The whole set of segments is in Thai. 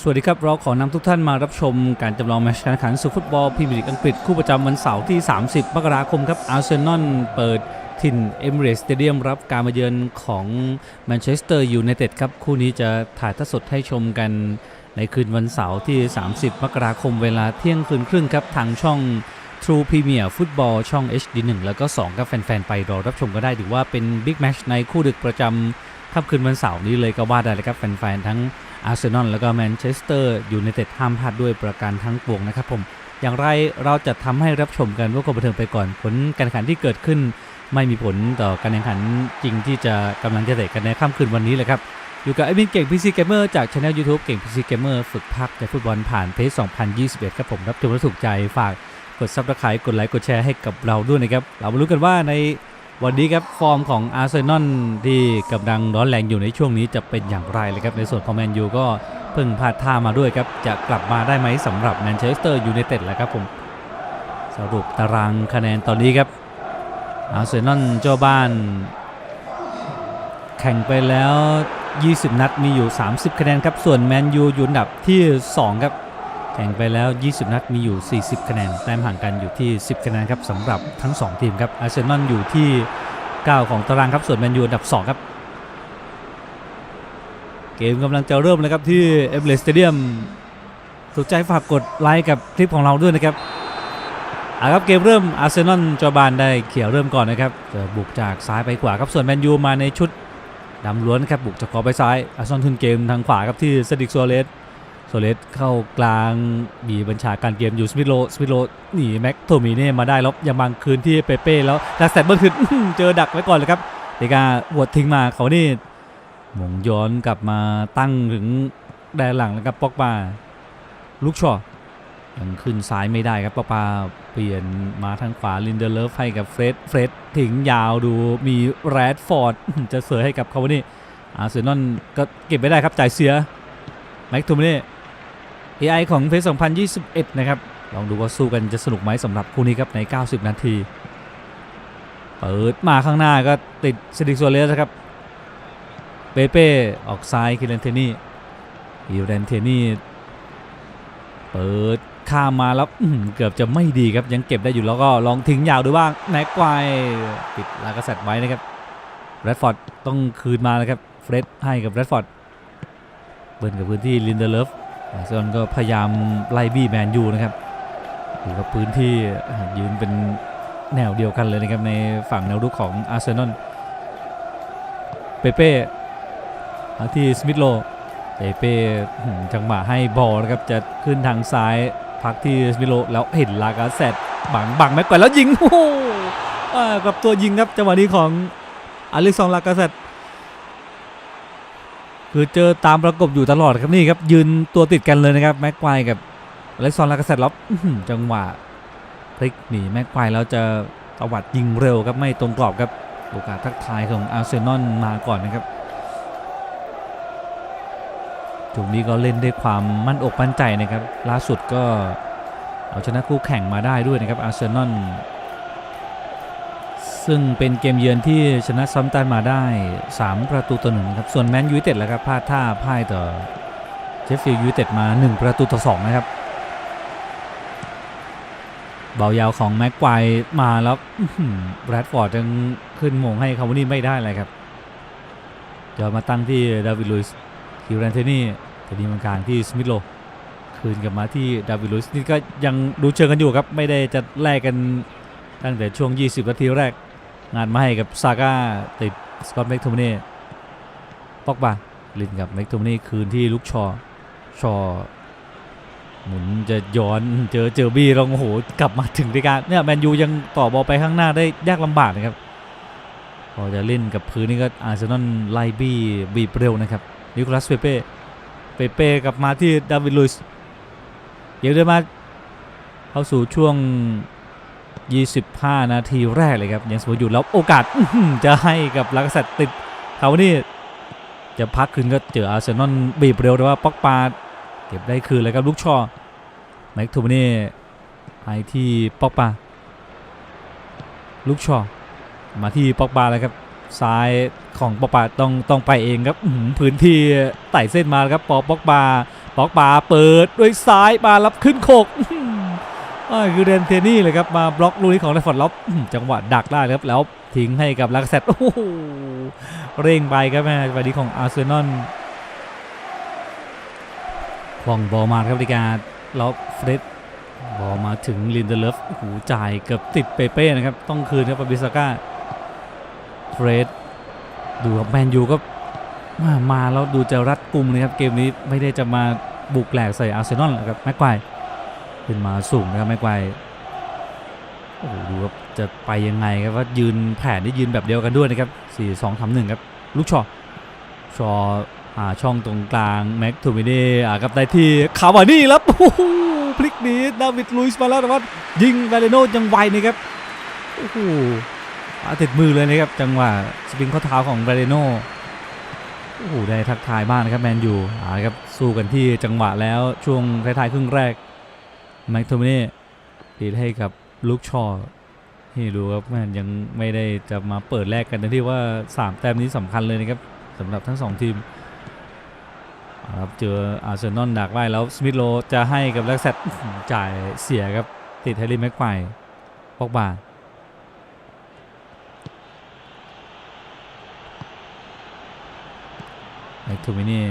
สวัสดีครับ เราขอนำทุกท่านมารับชมการจำลองแมตช์การแข่งขันสู่ฟุตบอลพรีเมียร์ลีกอังกฤษคู่ประจำวันเสาร์ที่ 30 มกราคมครับอาร์เซนอลเปิดถิ่นเอมิเรสสเตเดียมรับการมาเยือนของแมนเชสเตอร์ยูไนเต็ดครับ คู่นี้จะถ่ายทอดสดให้ชมกันในคืนวันเสาร์ที่ 30 มกราคมเวลาเที่ยงคืนครึ่งครับ ทางช่อง True Premier Football ช่อง HD1 แล้วก็2ครับแฟน ๆ ไปรอรับชมก็ได้ถือว่าเป็นบิ๊กแมชในคู่ดึกประจำ ค่ำคืนวันเสาร์นี้เลยก็ว่าได้เลยครับแฟนๆทั้งอาร์เซนอลแล้วก็แมนเชสเตอร์อยูไนเต็ดห้ามพลาดด้วยประการทั้งปวงนะครับผม อย่างไรเราจะทำให้รับชมกันว่าความบันเทิงไปก่อนผลการแข่งขันที่เกิดขึ้น ไม่มีผลต่อการแข่งขันจริงที่จะกำลังจะเตะกันในค่ำคืนวันนี้เลยครับอยู่กับไอ้บินเก่ง PC Gamer จากช anel YouTube เก่ง PC Gamer ฝึกพักในฟุตบอลผ่านเพจ2021 ครับผมรับชมและถูกใจฝากกดซับสไครต์กดไลค์กดแชร์ให้กับเราด้วยนะครับเรามารู้กันว่าใน วันนี้ครับฟอร์มของอาร์เซนอลที่กำลังร้อนแรงอยู่ในช่วงนี้จะเป็นอย่างไรเลยครับในส่วนของแมนยูก็เพิ่งพลาดท่ามาด้วยครับจะกลับมาได้ไหมสำหรับแมนเชสเตอร์ยูไนเต็ดแหละครับผมสรุปตารางคะแนนตอนนี้ครับอาร์เซนอลเจ้าบ้าน แข่งไปแล้ว 20 นัดมีอยู่ 30 คะแนนครับส่วนแมนยูอยู่อันดับที่ 2 ครับ ข่งไปแล้ว 20 นัดมีอยู่ 40 คะแนน แต้มห่างกันอยู่ที่ 10 คะแนนครับสำหรับทั้ง 2 ทีมครับ อาร์เซนอลอยู่ที่ 9 ของตารางครับ ส่วนแมนยูอันดับ 2 ครับ เกมกำลังจะเริ่มแล้วครับที่เอเ r เรสเตเดียมถูกใจฝากกดไลค์กับคลิปของเราด้วยนะครับอะครับเกมเริ่มอาร์เซนอลจอบานได้เขียวเริ่มก่อนนะครับจะบุกจากซ้ายไปขวาครับส่วนแมนยูมาในชุดดำล้วนครับบุกจากขวาไปซ้ายอาร์ซอนทุนเกมทางขวาครับที่เซดิกโซเลส โซเลสเข้ากลางมีบัญชาการเกมอยู่สมิธโลสมิธโลหนีแม็กโทมิเน่มาได้แล้วยังบางคืนที่เปเป้แล้วดักแซดเบิร์ขึ้นเจอดักไว้ก่อนเลยครับเดกาหัวดทิ้งมาเขานี่หมงย้อนกลับมาตั้งถึงแดนหลังแล้วครับปอกปาลูกชอยังขึ้นซ้ายไม่ได้ครับปอกปาเปลี่ยนมาทางขวาลินเดอร์เลฟให้กับเฟรดเฟรดทิ้งยาวดูมีแรดฟอร์ดจะเสือให้กับเขานี่อาร์เซนอลก็เก็บไม่ได้ครับจ่ายเสียแม็กทูมิเน่ AI ของเพจ2021 นะครับ ลองดูว่าสู้กันจะสนุกไหมสำหรับคู่นี้ครับใน 90 นาที เปิดมาข้างหน้าก็ติดซิดิกโซเลสครับ เปเป้ออกซ้ายคิเลนเทนี่อีเรนเทนี่เปิดข้ามมาแล้วเกือบจะไม่ดีครับยังเก็บได้อยู่แล้วก็ลองทิ้งยาวดูบ้างแม็กควายปิดลากระแสดไว้นะครับแรดฟอร์ดต้องคืนมาแล้วครับเฟรดให้กับแรดฟอร์ดเบิร์นกับพื้นที่ลินเดอร์เลฟ อาร์เซนอลก็พยายามไล่บี้แมนยูนะครับดูกับพื้นที่ยืนเป็นแนวเดียวกันเลยนะครับในฝั่งแนวรุกของอาร์เซนอล เปเป้ที่สมิธโล เปเป้จังหวะให้บอลนะครับจะขึ้นทางซ้ายพักที่สมิธโลแล้วเห็นลากาเซตบังบังแม็กกวาแล้วยิงโอ้กับตัวยิงครับจังหวะนี้ของอลิซองลากาเซต คือเจอตามประกบอยู่ตลอดครับนี่ครับ ยืนตัวติดกันเลยนะครับแม็กควายกับอลิซองลากาเซตแล้วอื้อหือจังหวะพลิกหนีแม็กควายแล้วจะตวัดยิงเร็วครับไม่ตรงกรอบครับโอกาสทักทายของอาร์เซนอลมาก่อนนะครับจุดนี้ก็เล่นด้วยความมั่นอกมั่นใจนะครับ ล่าสุดก็เอาชนะคู่แข่งมาได้ด้วยนะครับอาร์เซนอล ซึ่งเป็นเกมเยือนที่ชนะซัมตันมาได้ 3 ประตูต่อหนึ่งครับ ส่วนแมนยูไนเต็ดแล้วครับพลาดท่าพ่ายต่อเชฟฟิลด์ยูไนเต็ดมา 1 ประตูต่อ2นะครับ เบายาวของแม็กควายมาแล้วแรดฟอร์ดยังขึ้นมงให้คาร์วานี่ไม่ได้เลยครับจะมาตั้งที่ดาวิดลุยส์คิวแรนเทนี่แต่ดีมันกลางที่สมิธโลคืนกลับมาที่ดาวิดลุยส์นี่ก็ยังดูเชิงกันอยู่ครับ ไม่ได้จะแลกกันตั้งแต่ช่วง 20 นาทีแรก งานมาให้กับซาก้าติดสกอตแม็กโทมเน่ปอกบาลินกับแม็กโทมเน่คืนที่ลุกชอชอหมุนจะย้อนเจอเจอบี้ลองโอ้โหกลับมาถึงด้วยกันเนี่ยแมนยูยังต่อบอลไปข้างหน้าได้ยากลำบากนะครับพอจะเล่นกับพื้นนี่ก็อาร์เซนอลไล่บี้บีบเร็วนะครับนิโคลัสเปเป้เปเป้กลับมาที่ดาวิดลุยส์เดี๋ยวเดินมาเข้าสู่ช่วง 25 นาทีแรกเลยครับยังสมบูรณ์อยู่แล้วโอกาสจะให้กับลักษัตติดเขานี่จะพักคืนก็เจออาร์เซนอลบีบเร็วแต่ว่าป๊อกปาเก็บได้คืนเลยครับลูกชอแม็กทูมเน่ให้ที่ป๊อกปาลูกชอมาที่ป๊อกปาเลยครับซ้ายของป๊อกปาต้องต้องไปเองครับหือพื้นที่ไต่เส้นมาครับปอป๊อกปาปอกปาเปิดด้วยซ้ายมารับขึ้นโขก คือเดนเทนี่เลยครับมาบล็อกลูกนี้ของแรดฟอร์ดล้วอื้อหือจังหวะดักได้ครับแล้วทิ้งให้กับลักเซตโอ้โหเร่งไปครับแม่จังหวะนี้ของอาร์เซนอลว่องบอลมาครับดิการแล้วเฟรดบอลมาถึงลินเดเลฟโอ้โหจ่ายเกือบติดเปเป้นะครับ ต้องคืนครับปาบิสก้าเฟรดดูครับแมนยูก็มาแล้วดูจะรัดกุมเลยครับ เกมนี้ไม่ได้จะมาบุกแหลกใส่อาร์เซนอลนะครับแม็กไกวร์ ขึ้นมาสูงนะครับแม็กไกวร์โอ้โหดูครับจะไปยังไงครับว่ายืนแผนที่ยืนแบบเดียวกันด้วยนะครับ4 2 3 1ครับลูกชอชอหาช่องตรงกลางแม็กทูมิเน่อ่ากับได้ที่คาวานี่แล้วโอ้โหพลิกนีดาวิดลุยส์มาแล้วแต่ว่ายิงแวเลโนยังไวนะครับโอ้โหติดมือเลยนะครับจังหวะสปริงข้อเท้าของแวเลโนโอ้โหได้ทักทายบ้างนะครับแมนยูอ่าครับสู้กันที่จังหวะแล้วช่วงท้ายๆครึ่งแรก แม็กโทมินีดีดให้กับลูกชอนี่ดูครับแม่นยังไม่ได้จะมาเปิดแรกกันนะที่ว่า 3 แต้มนี้สำคัญเลยนะครับสำหรับทั้ง 2 ทีมครับเจออาร์เซนอลดักไว้แล้วสมิธโลจะให้กับแล็กเซตจ่ายเสียครับ ติดแฮร์รี่แม็กไกวปอกบาไอ้ทูมินี่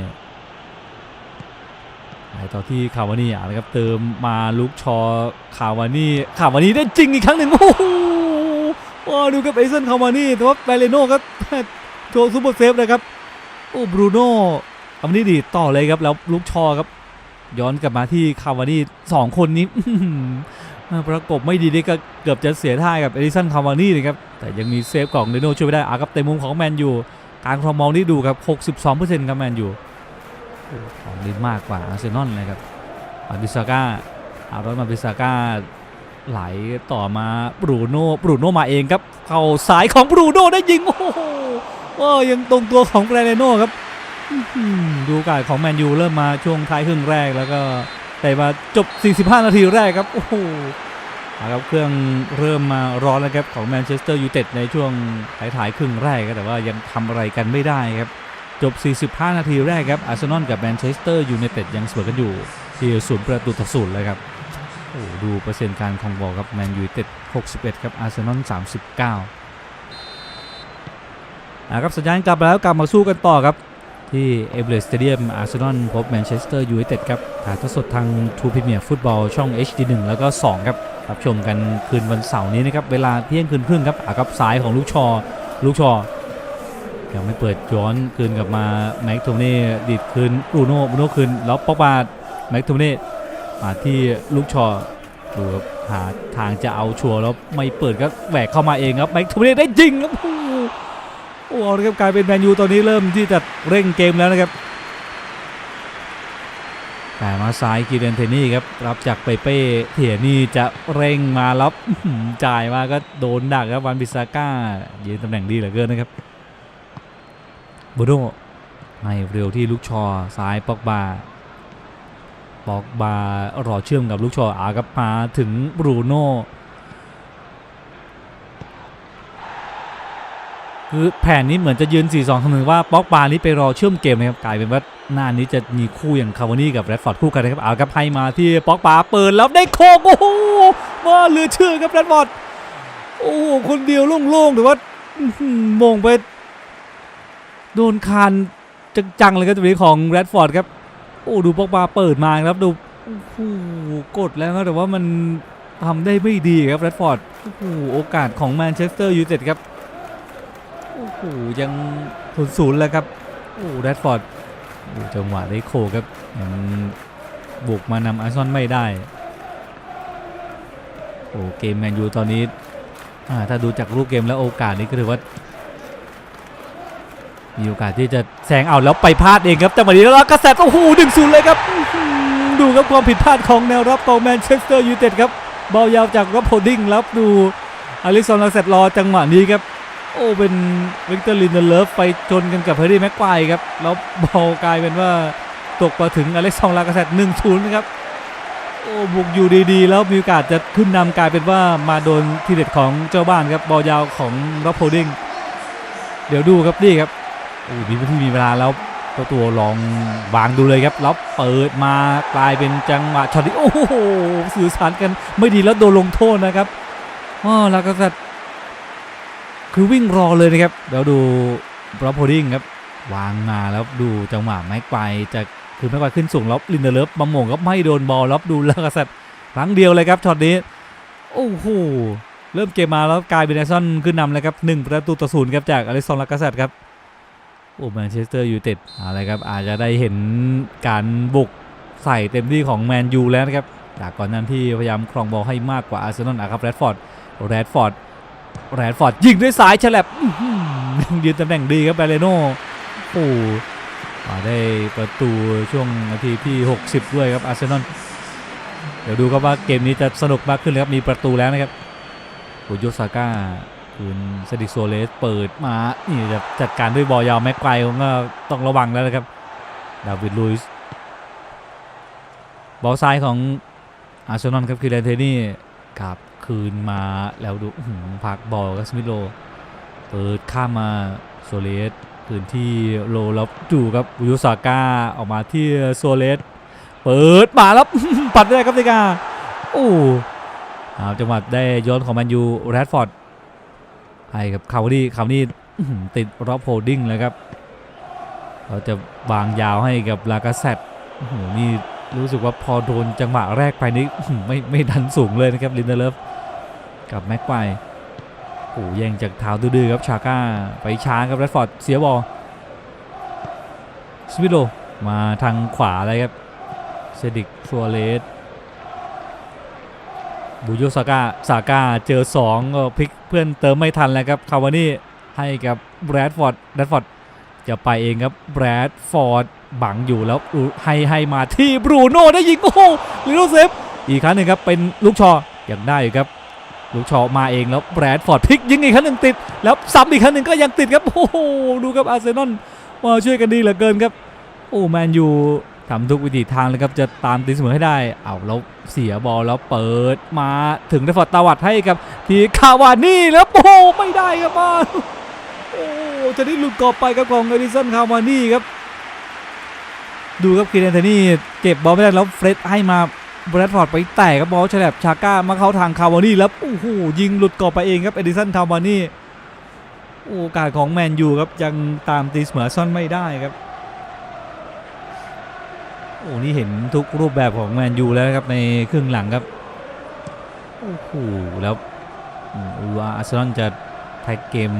ต่อที่คาวานี่อะนะครับเติมมาลุกชอคาวานี่คาวานี่ได้จริงอีกครั้งหนึ่งโอ้โหดูครับเอเซนคาวานี่แต่ว่าแบเลโน่ครับโชว์ซูเปอร์เซฟนะครับโอ้บรูโน่คาวานี่ดีต่อเลยครับแล้วลุกชอครับย้อนกลับมาที่คาวานี่สองคนนี้ประกบไม่ดีนี่ก็เกือบจะเสียท่ากับเอดิสันคาวานี่นะครับแต่ยังมีเซฟของเรโน่ช่วยไม่ได้อาครับเต็มมุมของแมนยูการครองมองนี่ดูครับ 62%ครับแมนยู ของดีมากกว่าอาร์เซนอลเลยครับมาบิซาก้าอารอนมาบิซาก้าไหลต่อมาบรูโน่บรูโน่มาเองครับ เข้าสายของบรูโน่ได้ยิง โอ้โหยังตรงตัวของแบรเนโน่ครับดูการของแมนยูเริ่มมาช่วงท้ายครึ่งแรกแล้วก็แต่มาจบ 45 นาทีแรกครับโอ้โหอาครับเครื่องเริ่มมาร้อนแล้วครับของแมนเชสเตอร์ยูไนเต็ดในช่วงท้ายๆครึ่งแรกครับแต่ว่ายังทำอะไรกันไม่ได้ครับ จบ 45 นาทีแรกครับ อาร์เซนอลกับแมนเชสเตอร์ยูไนเต็ดยังเสมอกันอยู่ที่ศูนย์ประตูต่อศูนย์เลยครับโอ้ดูเปอร์เซ็นต์การครองบอลครับแมนยูไนเต็ด 61 ครับ อาร์เซนอล 39อะครับสัญญาณกลับแล้วกลับมาสู้กันต่อครับ ที่เอเบรสเตเดียมอาร์เซนอลพบแมนเชสเตอร์ยูไนเต็ดครับถ่ายทอดสดทางทูพิเมียร์ฟุตบอลช่อง HD 1 แล้วก็ 2 ครับรับชมกันคืนวันเสาร์นี้นะครับเวลาเที่ยงคืนครึ่งครับอากับสายของลูกชอลูกชอ ยังไม่เปิดย้อนคืนกลับมาแม็กโทเน่ดีดคืนบูโน่บูโน่คืนแล้วป๊อกบาแม็กโทเน่มาที่ลูกชอดูครับหาทางจะเอาชัวร์แล้วไม่เปิดก็แหวกเข้ามาเองครับแม็กโทเน่ได้จิงครับโอ้โหอ้โหนะครับกลายเป็นแมนยูตอนนี้เริ่มที่จะเร่งเกมแล้วนะครับแต่มาซ้ายกีเรนเทนี่ครับรับจากเปเป้เถียนี่จะเร่งมารับอื้อหือจ่ายมาก็โดนดักครับวันบิซาก้ายืนตำแหน่งดีเหลือเกินนะครับ บูโน่ให้เร็วที่ลูกชอซ้ายปอกบาปอกบารอเชื่อมกับลูกชออากับมาถึงบรูโน่คือแผนนี้เหมือนจะยืน 4 2 3 1ว่าป๊อกบานี่ไปรอเชื่อมเกมนะครับกลายเป็นว่าหน้านี้จะมีคู่อย่างคาวานี่กับแรดฟอร์ดคู่กันนะครับเอาครับให้มาที่ป๊อกปาเปิดแล้วได้โคกโอ้โหว่าเหลือเชื่อครับแรดฟอร์ดโอ้โหคนเดียวโล่งๆหรือว่าอื้อหือมงไป โดนคานจังๆเลยครับตัวนี้ของแรดฟอร์ดครับ โอ้ดูป๊อกปาเปิดมาครับดูโอ้โหกดแล้วครับแต่ว่ามันทำได้ไม่ดีครับแรดฟอร์ดโอ้โหโอกาสของแมนเชสเตอร์ยูไนเต็ดครับโอ้โหยังศูนย์ๆแล้วครับโอ้แรดฟอร์ดโอ้จังหวะได้โคครับยังบุกมานำอาร์ซอลไม่ได้โอ้เกมแมนยูตอนนี้ถ้าดูจากรูปเกมแล้วโอกาสนี้ก็ถือว่า มีโอกาสที่จะแซงเอาแล้วไปพลาดเองครับจังหวะนี้แล้วกระแสโอ้โหดึงศูนย์เลยครับดูครับความผิดพลาดของแนวรับของแมนเชสเตอร์ยูไนเต็ดครับบอลยาวจากรับโฮดดิ้งรับดูอลิซอนลาเซตรอจังหวะนี้ครับโอ้เป็นวิกเตอร์ลินเดเลฟไปชนกันกับเฮอร์รี่แม็กควายครับแล้วบอลกลายเป็นว่าตกมาถึงอเล็กซองลากาเซตหนึ่งศูนย์นะครับโอ้บุกอยู่ดีๆ แล้วมีโอกาสจะขึ้นนำกลายเป็นว่ามาโดนทีเด็ดของเจ้าบ้านครับบอลยาวของร็อบโฮดดิ้งเดี๋ยวดูครับนี่ครับ โอ้มีพื้นที่มีเวลาแล้วตัวตัวลองวางดูเลยครับแล้วเปิดมากลายเป็นจังหวะช็อตที่โอ้โหสื่อสารกันไม่ดีแล้วโดนลงโทษนะครับอ๋อแล้วก็สัตว์คือวิ่งรอเลยนะครับเดี๋ยวดูบรอพโพดิ้งครับวางมาแล้วดูจังหวะไม้ไกวจะคือไม้ไกวขึ้นสูงแล้วลินเดอร์เลิฟมาโมงก็ไม่โดนบอลแล้วดูแล้วก็สัตว์ครั้งเดียวเลยครับช็อตนี้โอ้โหเริ่มเกมมาแล้วกลายเป็นไอซอนขึ้นนำเลยครับหนึ่งประตูต่อศูนย์ครับจากอเล็กซอนลากาเซตครับ โอ้แมนเชสเตอร์ยูไนเต็ดอะไรครับอาจจะได้เห็นการบุกใส่เต็มที่ของแมนยูแล้วนะครับจากก่อนนั้นที่พยายามครองบอลให้มากกว่าอาร์เซนอลนะครับแรดฟอร์ดแรดฟอร์ดแรดฟอร์ดยิงด้วยสายฉลับยืนตำแหน่งดีครับแบเลโน่โอ้มาได้ประตูช่วงนาทีที่ 60 ด้วยครับอาร์เซนอลเดี๋ยวดูครับว่าเกมนี้จะสนุกมากขึ้นเลยครับมีประตูแล้วนะครับโอโยซาก้า คืนเซดิกโซเลสเปิดมา นี่จะจัดการด้วยบอลยาวแม็กไกวก็ต้องระวังแล้วนะครับ ดาวิดลุยส์บอลซ้ายของอาร์เซนอลครับคือแดนเทนี่ครับคืนมาแล้วดูพักบอลกับสมิธโลเปิดข้ามมาโซเลสคืนที่โลแล้วดูครับยุซาก้าออกมาที่โซเลสเปิดมาแล้วปัดได้ครับเดกาโอ้เอาจังหวะได้ย้อนของแมนยูแรดฟอร์ด ให้กับคาวดี้คาวดี้ติดรอบโฮลดิ้งเลยครับเราจะวางยาวให้กับลากาเซตโอ้โหนี่รู้สึกว่าพอโดนจังหวะแรกไปนี้ไม่ไม่ดันสูงเลยนะครับลินเดอร์เลฟกับแม็กไกโอ้โหแย่งจากเท้าดื้อครับชาก้าไปช้าครับแรดฟอร์ดเสียบอลสวิโลมาทางขวาเลยครับเซดิกฟัวเลส บูโยซาก้าซาก้าเจอ2ก็พลิกเพื่อนเติมไม่ทันแล้วครับคาวานี่ให้กับแบรดฟอร์ดแบรดฟอร์ดจะไปเองครับแบรดฟอร์ดบังอยู่แล้วให้ให้มาที่บรูโน่ได้ยิงโอ้โหลิโรเซฟอีกครั้งหนึ่งครับเป็นลูกชออยังได้อยู่ครับลูกชอมาเองแล้วแบรดฟอร์ดพลิกยิงอีกครั้งหนึ่งติด แล้วซ้ำอีกครั้งหนึ่งก็ยังติดครับโอ้โหดูครับอาร์เซนอลมาช่วยกันดีเหลือเกินครับโอ้แมนยู ทำทุกวิถีทางเลยครับจะตามตีเสมอให้ได้ เอาแล้วเสียบอลแล้วเปิดมาถึงได้ฟอร์ดตาวัดให้กับทีคาวานี่แล้วโอ้ไม่ได้ครับมาโอ้จะได้หลุดกรอบไปครับของเอดิสันคาวานี่ครับ ดูครับคีเรนเทนี่เก็บบอลไม่ได้แล้วเฟรดให้มาแบรดฟอร์ดไปแตะครับบอลฉลับชาก้ามาเข้าทางคาวานี่แล้วโอ้โหยิงหลุดกรอบไปเองครับเอดิสันคาวานี่โอกาสของแมนยูครับยังตามตีเสมอซ่อนไม่ได้ครับ อ้นี่เห็นทุกรูปแบบของแมนยูแล้วนะครับในครึ่งหลังครับโอ้โหแล้วอืมว่าอาร์เซนอลจะแท็กเกม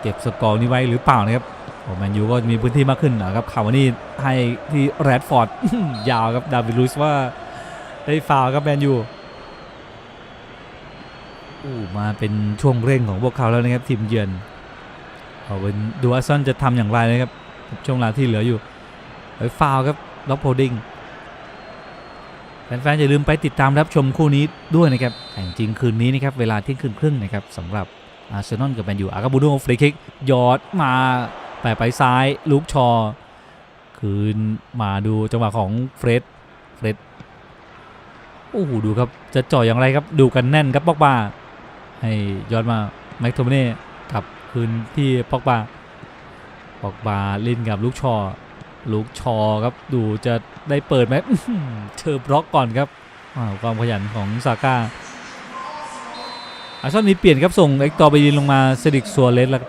เก็บสกอร์นี้ไว้หรือเปล่านะครับโอ้แมนยูก็มีพื้นที่มากขึ้นนะครับข่าววันนี้ให้ที่แรดฟอร์ดยาวครับดาวิดลุยส์ว่าได้ฟาวครับแมนยูโอ้มาเป็นช่วงเร่งของพวกเขาแล้วนะครับทีมเยือนเอาเป็นดูอาร์เซนอลจะทำอย่างไรนะครับช่วงเวลาที่เหลืออยู่เฮ้ฟาวครับ ล็อกโพดิงแฟนๆอย่าลืมไปติดตามรับชมคู่นี้ด้วยนะครับแข่งจริงคืนนี้นะครับเวลาเที่ยงคืนครึ่งนะครับสำหรับอาร์เซนอลกับแมนยูอากาบูโดฟรีคิกยอดมาแปะไปซ้ายลูกชอ คืนมาดูจังหวะของเฟร็ดเฟร็ดโอ้โหดูครับจะจ่ออย่างไรครับดูกันแน่นครับปอกบาให้ยอดมาแม็กโทมเน่กับคืนที่ปอกบาปอกบาเล่นกับลูกชอ ลูกชอครับดูจะได้เปิดไหมเชอร์บล็อกก่อนครับความขยันของซาก้าอาร์เซนอลมีเปลี่ยนครับส่งเอ็กตอร์ไปยินลงมาเซดิกซัวเลสแล้ว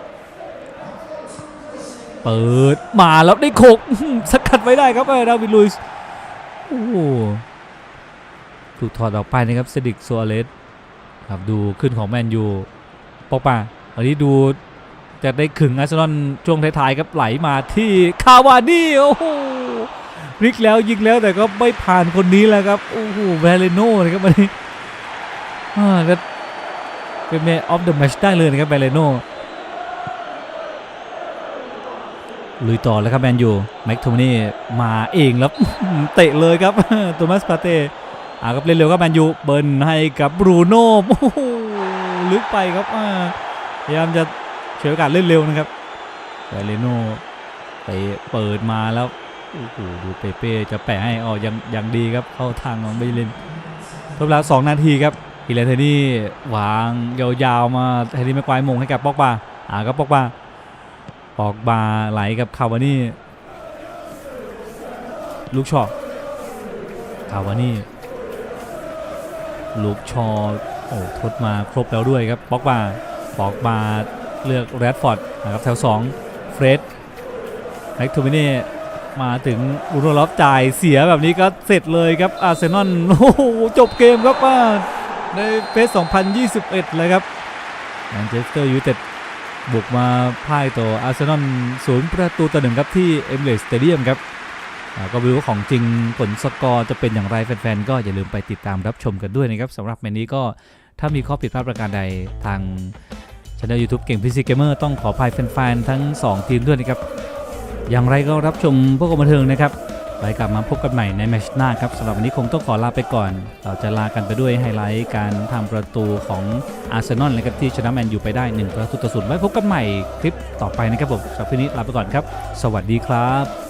เปิดมาแล้วได้โขกสกัดไว้ได้ครับเออดาวิดลุยส์โอ้ถูกถอดออกไปนะครับเซดิกซัวเลสครับดูขึ้นของแมนยูปอกปาอันนี้ดู จะได้ขึงอาร์เซนอลช่วงท้ายๆครับไหลมาที่คาวานี่โอ้โหพลิกแล้วยิงแล้วแต่ก็ไม่ผ่านคนนี้แล้วครับโอ้โหแวเลโน่นะครับวันนี้อ่าก็เป็นแมนออฟเดอะแมชได้เลยนะครับแวเลโน่ลุยต่อแล้วครับแมนยูแม็กโทมนี่มาเองแล้วเตะเลยครับโทมัสปาเต้อ่าครับเล่นเร็วครับแมนยูเบิร์นให้กับบรูโน่โอ้โหลึกไปครับพยายามจะ เฉวยโอกาสเล่นเร็วนะครับแต่เลโน่ไปเปิดมาแล้วโอ้โหดูเปเป้จะแปะให้ออยังยังดีครับเข้าทางของเบลินทบแล้วสองนาทีครับฮิเลนเทนี่วางยาวๆมาเฮนรี่แม็กควายมงให้กับปอกบาอ่ากับปอกบาปอกบาไหลกับคาวานี่ลูกชอคาวานี่ลูกชอโอ้ทดมาครบแล้วด้วยครับปอกบาปอกบา เลือกแรดฟอร์ดนะครับแถว2เฟรดแม็กทูมิน่มาถึงอุโรลอฟจ่ายเสียแบบนี้ก็เสร็จเลยครับอาร์เซนอลโอ้โหจบเกมครับว่าในเฟส 2021 เลยครับแมนเชสเตอร์ยูไนเต็ดบุกมาพ่ายต่ออาร์เซนอลศูนย์ประตูต่อหนึ่งครับที่เอมเ t สเตเดียมครับก็ไม่รู้ว่าของจริงผลสกอร์จะเป็นอย่างไรแฟนๆ ก็อย่าลืมไปติดตามรับชมกันด้วยนะครับสำหรับแมตช์นี้ก็ถ้ามีข้อผิดพลาดประการใดทาง ช่อง YouTube เก่งพีซีเกมเมอร์ต้องขออภัยแฟนๆทั้ง 2 ทีมด้วยนะครับ อย่างไรก็รับชมพวกเราบันเทิงนะครับไว้กลับมาพบกันใหม่ในแมชหน้าครับสำหรับวันนี้คงต้องขอลาไปก่อน เราจะลากันไปด้วยไฮไลท์การทำประตูของอาร์เซนอลนะครับที่ชนะแมนยูไปได้1ประตูต่อศูนย์ไว้พบกันใหม่คลิปต่อไปนะครับผมสำหรับวันนี้ลาไปก่อนครับ สวัสดีครับ